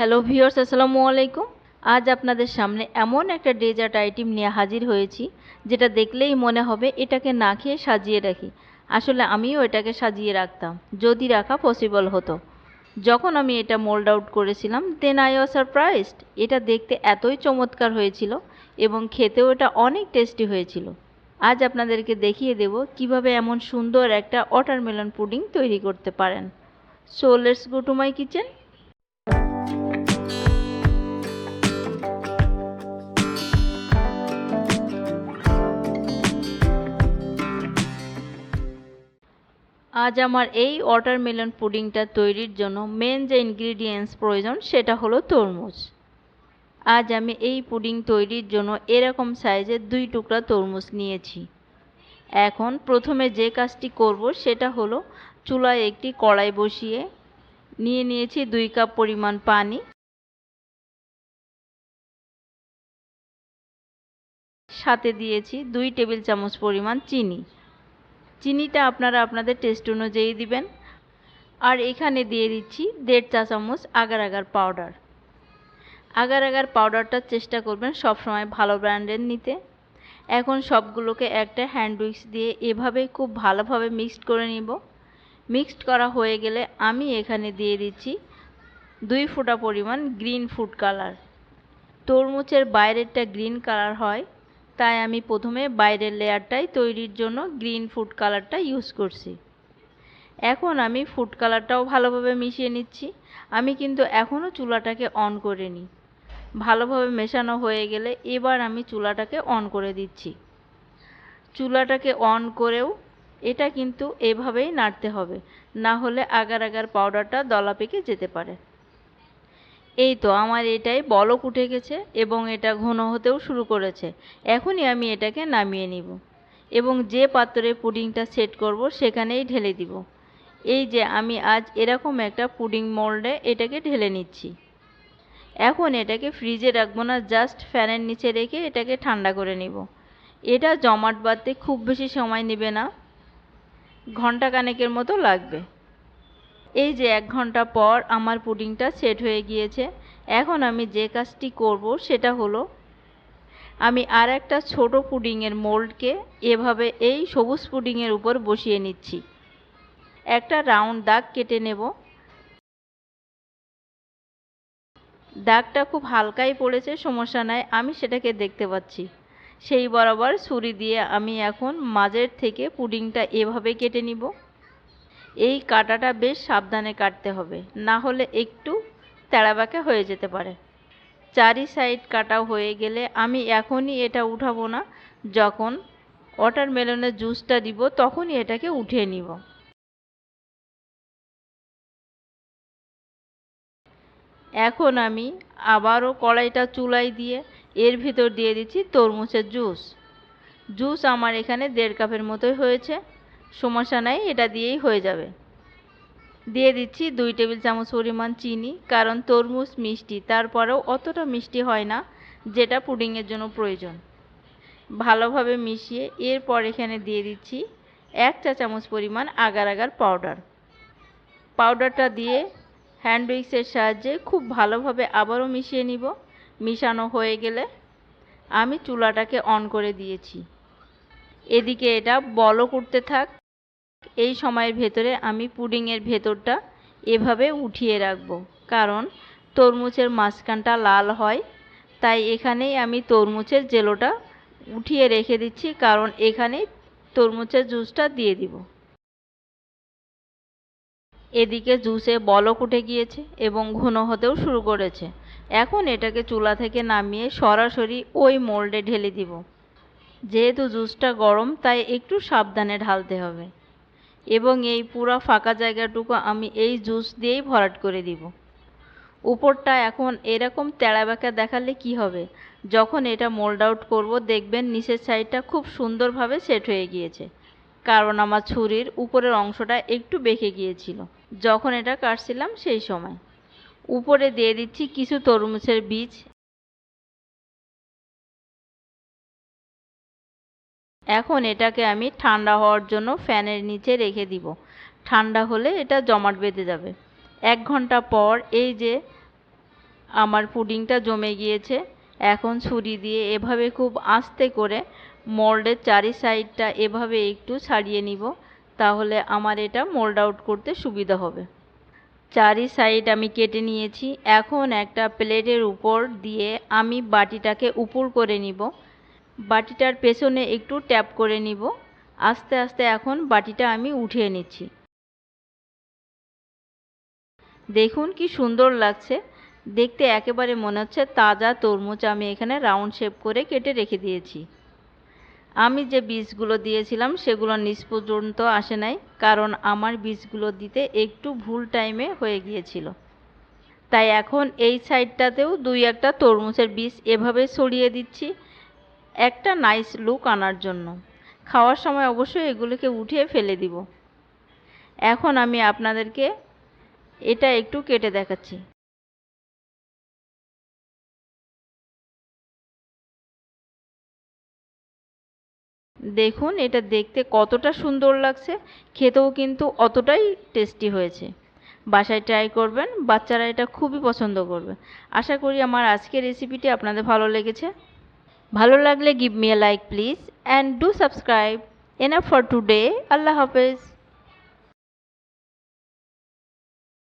Hello viewers, আসসালামু আলাইকুম। আজ আপনাদের সামনে এমন একটা ডেজার্ট আইটেম নিয়ে হাজির হয়েছি, যেটা দেখলেই মনে হবে এটাকে না খেয়ে সাজিয়ে রাখি। আসলে আমিও এটাকে সাজিয়ে রাখতাম, যদি রাখা পসিবল হতো। যখন আমি এটা মোল্ড আউট করেছিলাম দেন আই ওয়াজ সারপ্রাইজড এটা দেখতে এতই চমৎকার হয়েছিল এবং খেতেও এটা অনেক টেস্টি হয়েছিল। আজ আপনাদেরকে দেখিয়ে দেব কীভাবে এমন সুন্দর একটা ওয়াটারমেলন পুডিং তৈরি করতে পারেন। So let's go to my kitchen আজ আমার এই ওয়াটারমেলন পুডিংটা তৈরির জন্য মেন যে ইনগ্রিডিয়েন্টস প্রয়োজন সেটা হলো তরমুজ। আজ আমি এই পুডিং তৈরির জন্য এরকম সাইজের দুই টুকরা তরমুজ নিয়েছি। এখন প্রথমে যে কাজটি করব সেটা হলো চুলায় একটি কড়াই বসিয়ে নিয়ে নিয়েছি দুই কাপ পরিমাণ পানি। সাথে দিয়েছি দুই টেবিল চামচ পরিমাণ চিনি। চিনিটা আপনারা আপনাদের টেস্ট অনুযায়ী দিবেন। আর এখানে দিয়ে দিচ্ছি দেড় চা চামচ agar agar powder agar agar পাউডারটার চেষ্টা করবেন সব সময় ভালো ব্র্যান্ডের নিতে। এখন সবগুলোকে একটা হ্যান্ড উইক্স দিয়ে এভাবে খুব ভালোভাবে মিক্সড করে নিব। মিক্সড করা হয়ে গেলে আমি এখানে দিয়ে দিচ্ছি দুই ফোঁটা পরিমাণ গ্রিন ফুড কালার তরমুজের বাইরেরটা গ্রিন কালার হয়। তাই আমি প্রথমে বাইরের লেয়ারটাই তৈরির জন্য গ্রিন ফুড কালারটা ইউজ করছি। এখন আমি ফুড কালারটাও ভালোভাবে মিশিয়ে নিচ্ছি। আমি কিন্তু এখনও চুলাটাকে অন করিনি। ভালোভাবে মেশানো হয়ে গেলে এবার আমি চুলাটাকে অন করে দিচ্ছি। চুলাটাকে অন করেও এটা কিন্তু এভাবেই নাড়তে হবে। না হলে আগার আগার পাউডারটা দলা পেকে যেতে পারে। এই তো আমার এটাই বলক উঠে গেছে এবং এটা ঘন হতেও শুরু করেছে। এখনই আমি এটাকে নামিয়ে নিব এবং যে পাত্রে পুডিংটা সেট করব সেখানেই ঢেলে দিব। এই যে আমি আজ এরকম একটা পুডিং মোল্ডে এটাকে ঢেলে নিচ্ছি। এখন এটাকে ফ্রিজে রাখব না, জাস্ট ফ্যানের নিচে রেখে এটাকে ঠান্ডা করে নিব। এটা জমাট বাঁধতে খুব বেশি সময় নেবে না ঘণ্টা কানেকের মতো লাগবে। এই যে এক ঘণ্টা পর আমার পুডিংটা সেট হয়ে গিয়েছে, এখন আমি যে কাজটি করব সেটা হলো, আমি আর একটা ছোটো পুডিংয়ের মোল্ডকে এভাবে এই সবুজ পুডিংয়ের উপর বসিয়ে নিচ্ছি। একটা রাউন্ড দাগ কেটে নেব। দাগটা খুব হালকাই পড়েছে, সমস্যা নাই, আমি সেটাকে দেখতে পাচ্ছি। সেই বরাবর ছুরি দিয়ে আমি এখন মাঝের থেকে পুডিংটা এভাবে কেটে নিব। এই কাটাটা বেশ সাবধানে কাটতে হবে, না হলে একটু তেড়াবাঁকা হয়ে যেতে পারে। চারি সাইড কাটা হয়ে গেলে আমি এখনই এটা উঠাবো না, যখন ওয়াটারমেলনের জুসটা দিব তখনই এটাকে উঠিয়ে নিব। এখন আমি আবারও কড়াইটা চুলাই দিয়ে এর ভিতর দিয়ে দিচ্ছি তরমুজের জুস জুস আমার এখানে দেড় কাপের মতোই হয়েছে। সমস্যা নাই, এটা দিয়েই হয়ে যাবে। দিয়ে দিচ্ছি দুই টেবিল চামচ পরিমাণ চিনি, কারণ তরমুজ মিষ্টি, তারপরেও অতটা মিষ্টি হয় না, যেটা পুডিংয়ের জন্য প্রয়োজন। ভালোভাবে মিশিয়ে এরপর এখানে দিয়ে দিচ্ছি এক চা চামচ পরিমাণ আগার আগার পাউডার। পাউডারটা দিয়ে হ্যান্ড উইক্সের সাহায্যে খুব ভালোভাবে আবারও মিশিয়ে নিব। মিশানো হয়ে গেলে আমি চুলাটাকে অন করে দিয়েছি। এদিকে এটা বলক উঠতে থাক এই সময়ের ভেতরে আমি পুডিংয়ের ভেতরটা এভাবে উঠিয়ে রাখব। কারণ তরমুজের মাঝখানটা লাল হয়, তাই এখানেই আমি তরমুজের জেলোটা উঠিয়ে রেখে দিচ্ছি, কারণ এখানেই তরমুজের জুসটা দিয়ে দিব। এদিকে জুসে বলক উঠে গিয়েছে এবং ঘন হতেও শুরু করেছে। এখন এটাকে চুলা থেকে নামিয়ে সরাসরি ওই মোল্ডে ঢেলে দিব। যেহেতু জুসটা গরম, তাই একটু সাবধানে ঢালতে হবে। এবং এই পুরো ফাঁকা জায়গাটুকু আমি এই জুস দিয়েই ভরাট করে দিব। উপরটা এখন এরকম তেড়াবেঁকা দেখালে কি হবে? যখন এটা মোল্ড আউট করব, দেখবেন নিচের সাইডটা খুব সুন্দরভাবে সেট হয়ে গিয়েছে। কারণ আমার ছুরির উপরের অংশটা একটু বেঁকে গিয়েছিল। যখন এটা কাটছিলাম সেই সময়। উপরে দিয়ে দিচ্ছি কিছু তরমুজের বীজ এখন এটাকে আমি ঠান্ডা হওয়ার জন্য ফ্যানের নিচে রেখে দিব। ঠান্ডা হলে এটা জমাট বেঁধে যাবে। এক ঘণ্টা পর এই যে আমার পুডিংটা জমে গিয়েছে, এখন ছুরি দিয়ে এভাবে খুব আস্তে করে মোল্ডের চারি সাইডটা এভাবে একটু ছাড়িয়ে নিব, তাহলে আমার এটা মোল্ড আউট করতে সুবিধা হবে। চারি সাইড আমি কেটে নিয়েছি। এখন একটা প্লেটের উপর দিয়ে আমি বাটিটাকে উপর করে নিব। বাটিটার পেছনে একটু ট্যাপ করে নিব। আস্তে আস্তে এখন বাটিটা আমি উঠিয়ে নিচ্ছি। দেখুন কি সুন্দর লাগছে। দেখতে একেবারে মনে হচ্ছে তাজা তরমুজ আমি এখানে রাউন্ড শেপ করে কেটে রেখে দিয়েছি। আমি যে বীজগুলো দিয়েছিলাম সেগুলো নিচ পর্যন্ত আসে নাই, কারণ আমার বীজগুলো দিতে একটু ভুল টাইমে হয়ে গিয়েছিল। তাই এখন এই সাইডটাতেও দুই একটা তরমুজের বীজ এভাবে ছড়িয়ে দিচ্ছি। একটা নাইস লুক আনার জন্য। খাওয়ার সময় অবশ্যই এগুলোকে উঠিয়ে ফেলে দিব। এখন আমি আপনাদেরকে এটা একটু কেটে দেখাচ্ছি। দেখুন, এটা দেখতে কতটা সুন্দর লাগছে। খেতেও কিন্তু অতটাই টেস্টি হয়েছে। বাসায় ট্রাই করবেন, বাচ্চারা এটা খুবই পছন্দ করবে। আশা করি আমার আজকের রেসিপিটি আপনাদের ভালো লেগেছে। ভালো লাগলে give me a like please and do subscribe enough for today আল্লাহ হাফেজ।